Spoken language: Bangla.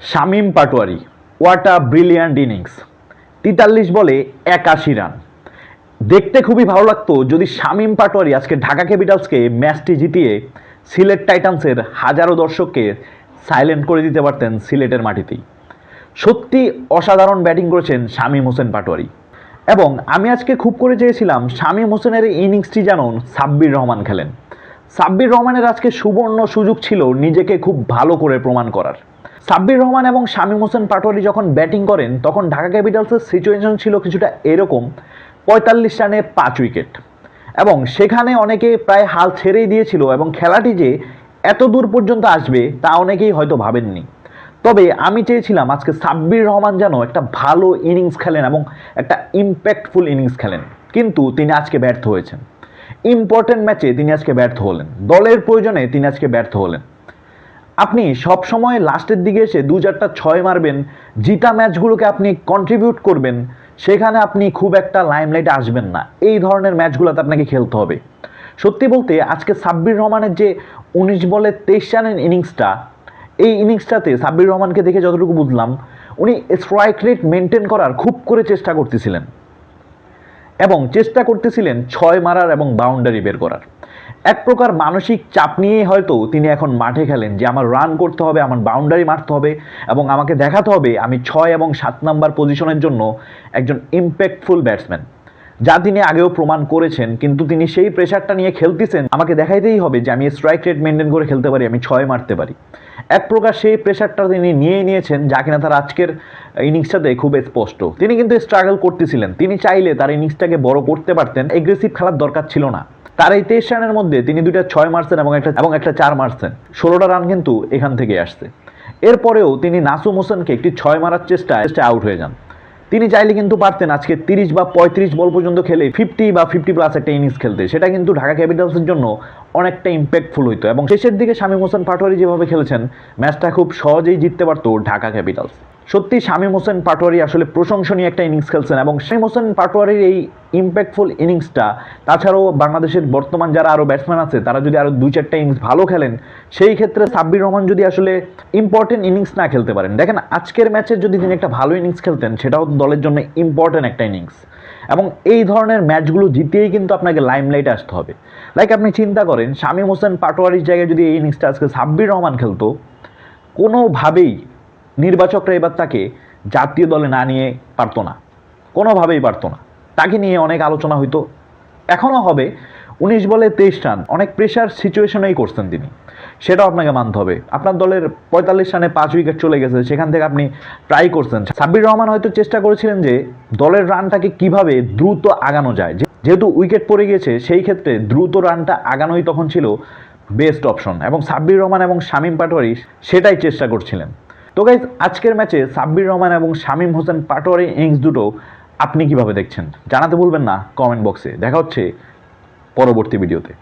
Shamim Patwari what a brilliant innings তেতাল্লিশ বলে একাশি রান। দেখতে খুবই ভালো লাগতো যদি শামিম পাটোয়ারি আজকে ঢাকা ক্যাপিটালসকে ম্যাচটি জিতিয়ে সিলেট টাইটান্সের হাজারো দর্শককে সাইলেন্ট করে দিতে পারতেন সিলেটের মাটিতেই। সত্যি অসাধারণ ব্যাটিং করেছেন শামীম হোসেন পাটোয়ারি। এবং আমি আজকে খুব করে চেয়েছিলাম শামীম হোসেনের ইনিংসটি যেন সাব্বির রহমান খেলেন। সাব্বির রহমানের আজকে সুবর্ণ সুযোগ ছিল নিজেকে খুব ভালো করে প্রমাণ করার। সাব্বির রহমান এবং শামীম হোসেন পাটোয়ারি যখন ব্যাটিং করেন, তখন ঢাকা ক্যাপিটালসের সিচুয়েশন ছিল কিছুটা এরকম, পঁয়তাল্লিশ রানে পাঁচ উইকেট। এবং সেখানে অনেকে প্রায় হাল ছেড়েই দিয়েছিল এবং খেলাটি যে এত দূর পর্যন্ত আসবে, তা অনেকেই হয়তো ভাবেননি। তবে আমি চেয়েছিলাম আজকে সাব্বির রহমান যেন একটা ভালো ইনিংস খেলেন এবং একটা ইম্প্যাক্টফুল ইনিংস খেলেন। কিন্তু তিনি আজকে ব্যর্থ হয়েছেন। ইম্পর্টেন্ট ম্যাচে তিনি আজকে ব্যর্থ হলেন। দলের প্রয়োজনে তিনি আজকে ব্যর্থ হলেন। আপনি সব সময় লাস্টের দিকে এসে দু চারটা ছয় মারবেন, জিতা ম্যাচগুলোকে আপনি কন্ট্রিবিউট করবেন, সেখানে আপনি খুব একটা লাইমলাইটে আসবেন না। এই ধরনের ম্যাচগুলোতে আপনাকে খেলতে হবে। সত্যি বলতে আজকে সাব্বির রহমানের যে উনিশ বলে তেইশ রানের ইনিংসটা, এই ইনিংসটাতে সাব্বির রহমানকে দেখে যতটুকু বুঝলাম, উনি স্ট্রাইক রেট মেনটেন করার খুব করে চেষ্টা করতেছিলেন। এবং চেষ্টা করতেছিলেন ছয় মারার এবং বাউন্ডারি বের করার। এক প্রকার মানসিক চাপ নিয়েই হয়তো তিনি এখন মাঠে খেলেন যে আমার রান করতে হবে, আমার বাউন্ডারি মারতে হবে এবং আমাকে দেখাতে হবে আমি ছয় এবং সাত নাম্বার পজিশনের জন্য একজন ইম্প্যাক্টফুল ব্যাটসম্যান যা তিনি আগেও প্রমাণ করেছেন, কিন্তু তিনি সেই প্রেশারটা নিয়ে খেলতেছেন। আমাকে দেখাইতেই হবে যে আমি স্ট্রাইক রেট মেনটেন করে খেলতে পারি, আমি ছয় মারতে পারি। এক প্রকার সেই প্রেশারটা তিনি নিয়ে নিয়েছেন, যা কিনা তার আজকের ইনিংসটাতে খুব স্পষ্ট। তিনি কিন্তু স্ট্রাগল করতেছিলেন। তিনি চাইলে তার ইনিংসটাকে বড় করতে পারতেন এগ্রেসিভ খেলার দরকার ছিল না। তার এই তেইশ রানের মধ্যে তিনি দুইটা ছয় মারছেন এবং একটা এবং একটা চার মারছেন। ষোলোটা রান কিন্তু এখান থেকে আসছে। এরপরেও তিনি নাসুম হোসেনকে একটি ছয় মারার চেষ্টায় আউট হয়ে যান। তিনি চাইলে কিন্তু পারতেন আজকে তিরিশ বা পঁয়ত্রিশ বল পর্যন্ত খেলে ফিফটি বা ফিফটি প্লাস একটা ইনিংস খেলতে। সেটা কিন্তু ঢাকা ক্যাপিটালসের জন্য অনেকটা ইম্প্যাক্টফুল হইতো। এবং শেষের দিকে শামীম হোসেন পাটোয়ারি যেভাবে খেলেছেন ম্যাচটা খুব সহজেই জিততে পারতো ঢাকা ক্যাপিটালস সত্যি শামীম হোসেন পাটোয়ারি আসলে প্রশংসনীয় একটা ইনিংস খেলছেন এবং শামীম হোসেন পাটোয়ারির এই ইম্প্যাক্টফুল ইনিংসটা তাছাড়াও বাংলাদেশের বর্তমান যারা আরও ব্যাটসম্যান আছে, তারা যদি আরও দুই চারটা ইনিংস ভালো খেলেন, সেই ক্ষেত্রে সাব্বির রহমান যদি আসলে ইম্পর্টেন্ট ইনিংস না খেলতে পারেন। দেখেন, আজকের ম্যাচে যদি তিনি একটা ভালো ইনিংস খেলতেন, সেটাও দলের জন্য ইম্পর্টেন্ট একটা ইনিংস এবং এই ধরনের ম্যাচগুলো জিতেই কিন্তু আপনাকে লাইমলাইটে আসতে হবে। লাইক আপনি চিন্তা করেন, শামীম হোসেন পাটোয়ারির জায়গায় যদি এই ইনিংসটা আজকে সাব্বির রহমান খেলতো, কোনোভাবেই নির্বাচকরা এবার তাকে জাতীয় দলে না নিয়ে পারতো না। কোনোভাবেই পারতো না। তাকে নিয়ে অনেক আলোচনা হইতো। এখনও হবে। উনিশ বলে তেইশ রান। অনেক প্রেশার সিচুয়েশনেই করছেন তিনি। সেটাও আপনাকে মানতে হবে। আপনার দলের পঁয়তাল্লিশ রানে পাঁচ উইকেট চলে গেছে। সেখান থেকে আপনি ট্রাই করছেন। সাব্বির রহমান হয়তো চেষ্টা করেছিলেন যে দলের রানটাকে কীভাবে দ্রুত আগানো যায়। যেহেতু উইকেট পড়ে গিয়েছে সেই ক্ষেত্রে দ্রুত রানটা আগানোই তখন ছিল বেস্ট অপশন এবং সাব্বির রহমান এবং শামীম পাটোয়ারি সেটাই চেষ্টা করছিলেন। তো গাইজ আজকের ম্যাচে সাব্বির রহমান এবং শামীম হোসেন পাটোয়ারি ইনিংস দুটো আপনি কীভাবে দেখছেন? জানাতে ভুলবেন না কমেন্ট বক্সে দেখা হচ্ছে পরবর্তী ভিডিওতে